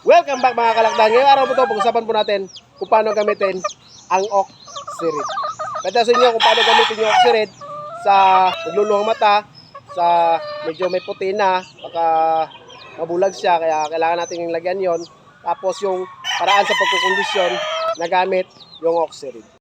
Welcome back mga kalakdan. Ngayong araw po ito, pag-usapan po natin kung paano gamitin ang Oxirid. Pwede sa inyo kung paano gamitin yung Oxirid sa nagluluhang mata, sa medyo may puti na, baka mabulag siya, kaya kailangan natin yung lagyan yon. Tapos yung paraan sa pagkukondisyon na gamit yung Oxirid.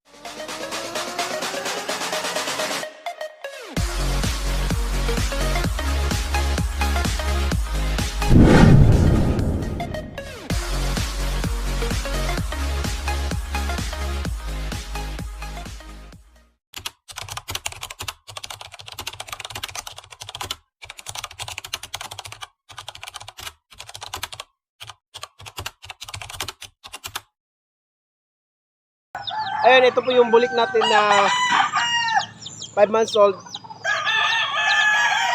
Ayun, ito po yung bulik natin na 5 months old.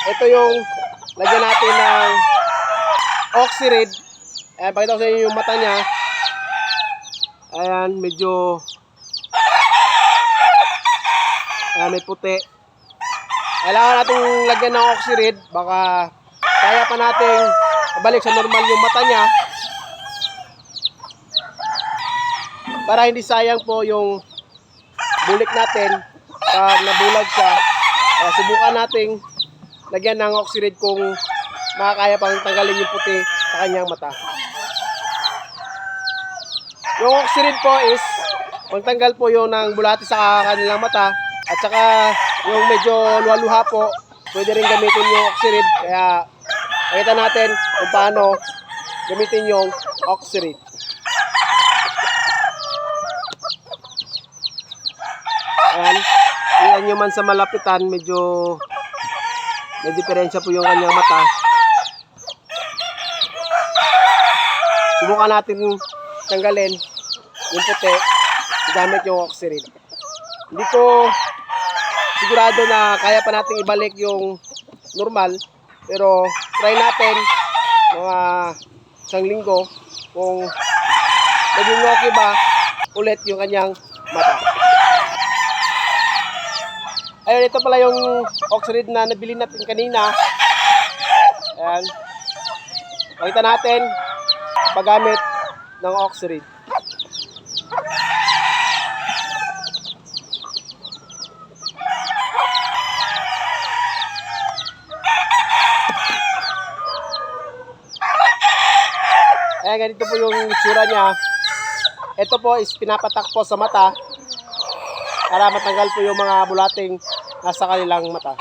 Ito yung lagyan natin ng Oxirid. Ayan, pakita ko sa inyo yung mata niya. Ayan, medyo Ayan, may puti. Kailangan natin lagyan ng Oxirid. Baka kaya pa natin balik sa normal yung mata niya. Para hindi sayang po yung bulik natin pag nabulag siya. Uh, subukan nating lagyan ng oxirid kung makakaya pang tanggalin yung puti sa kanyang mata. Yung oxirid po is magtanggal po yung ng bulati sa kanilang mata at saka yung medyo luha-luha po pwede rin gamitin yung oxirid kaya pakita natin kung paano gamitin yung oxirid. Ayan. Tingnan nyo man sa malapitan, medyo may diferensya po yung kanyang mata. Subukan natin tanggalin yung puti gamit yung oxirid. Hindi ko sigurado na kaya pa natin ibalik yung normal. Pero try natin mga isang linggo kung naging okay ba ulit yung kanyang mata. Ayun, ito pala yung oxide na nabili natin kanina. Ayan. Pakita natin paggamit ng oxide. Ayan, ganito po yung itsura niya. Ito po is pinapatak po sa mata para matanggal po yung mga bulating nasa kanilang mata.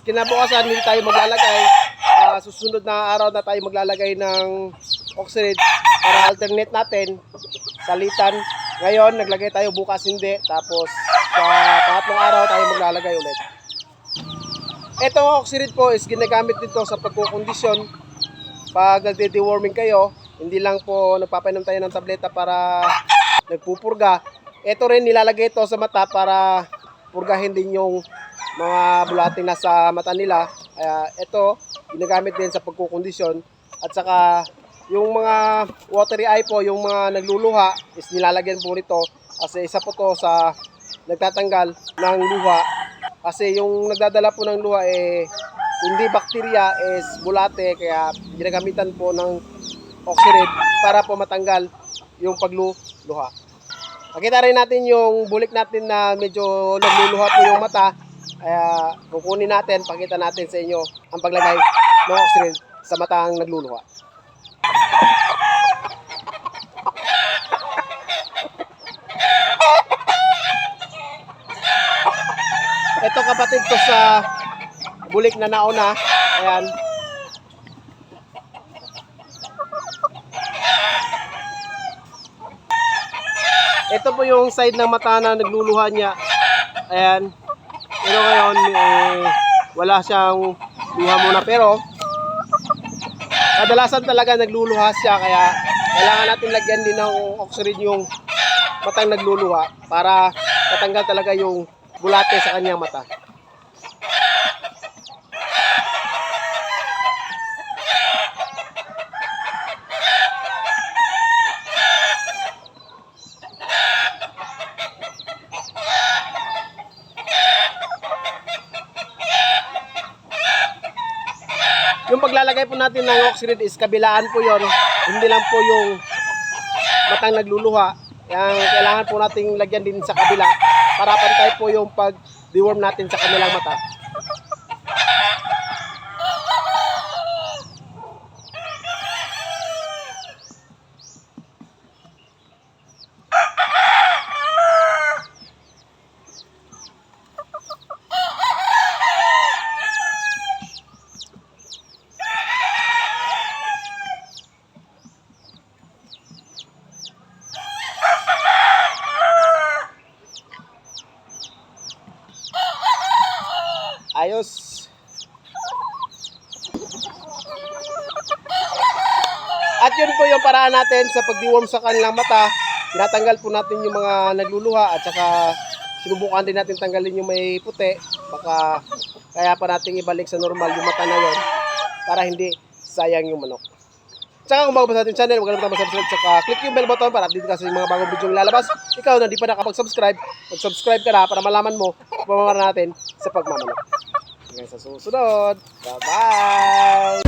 Kinabukasan hindi tayo maglalagay. Ah, susunod na araw na tayo maglalagay ng oxide para alternate natin salitan. Ngayon, naglagay tayo bukas hindi. Tapos, sa pangatlong araw tayo maglalagay ulit. Ito oxide po is ginagamit dito sa pagkukondisyon. Pag nagde-deworming kayo, hindi lang po nagpapainom tayo ng tableta para nagpupurga. Ito rin nilalagay ito sa mata para purgahin din yung mga bulating nasa mata nila. Kaya ito, ginagamit din sa pagkukondisyon. At saka, yung mga watery eye po, yung mga nagluluha, is nilalagyan po nito. Kasi isa po to sa nagtatanggal ng luha. Kasi yung nagdadala po ng luha, eh, hindi bakterya, is bulate. Kaya ginagamitan po ng oxyrate para po matanggal yung pagluluha. Nakita rin natin yung bulik natin na medyo nagluluha po yung mata. Kaya kukunin natin, pakita natin sa inyo ang paglagay ng oxygen sa matang nagluluha. Ito kapatid ko sa bulik na nauna. Ayan. Ito po yung side ng mata na nagluluha niya. Ayan. Pero ngayon, eh, wala siyang luha muna. Pero, kadalasan talaga nagluluha siya. Kaya, kailangan natin lagyan din ng oxygen yung matang nagluluha para matanggal talaga yung bulate sa kanyang mata. Paglalagay po natin ng oxygen is kabilaan po yon Hindi lang po yung matang nagluluha. Yang kailangan po nating lagyan din sa kabila para pantay po yung pag-deworm natin sa kanilang mata. Ayos. At yun po yung paraan natin sa pag-deworm sa kanilang mata. Tinatanggal po natin yung mga nagluluha at saka sinubukan din natin tanggalin yung may puti. Baka kaya pa natin ibalik sa normal yung mata na yun para hindi sayang yung manok. Tsaka kung bago pa sa ating channel, huwag kalimutan mag-subscribe tsaka click yung bell button para update ka sa mga bagong video lalabas. Ikaw na di pa nakapag-subscribe, mag-subscribe ka na para malaman mo kung natin sa pagmamanok. Hanggang sa susunod. Bye-bye!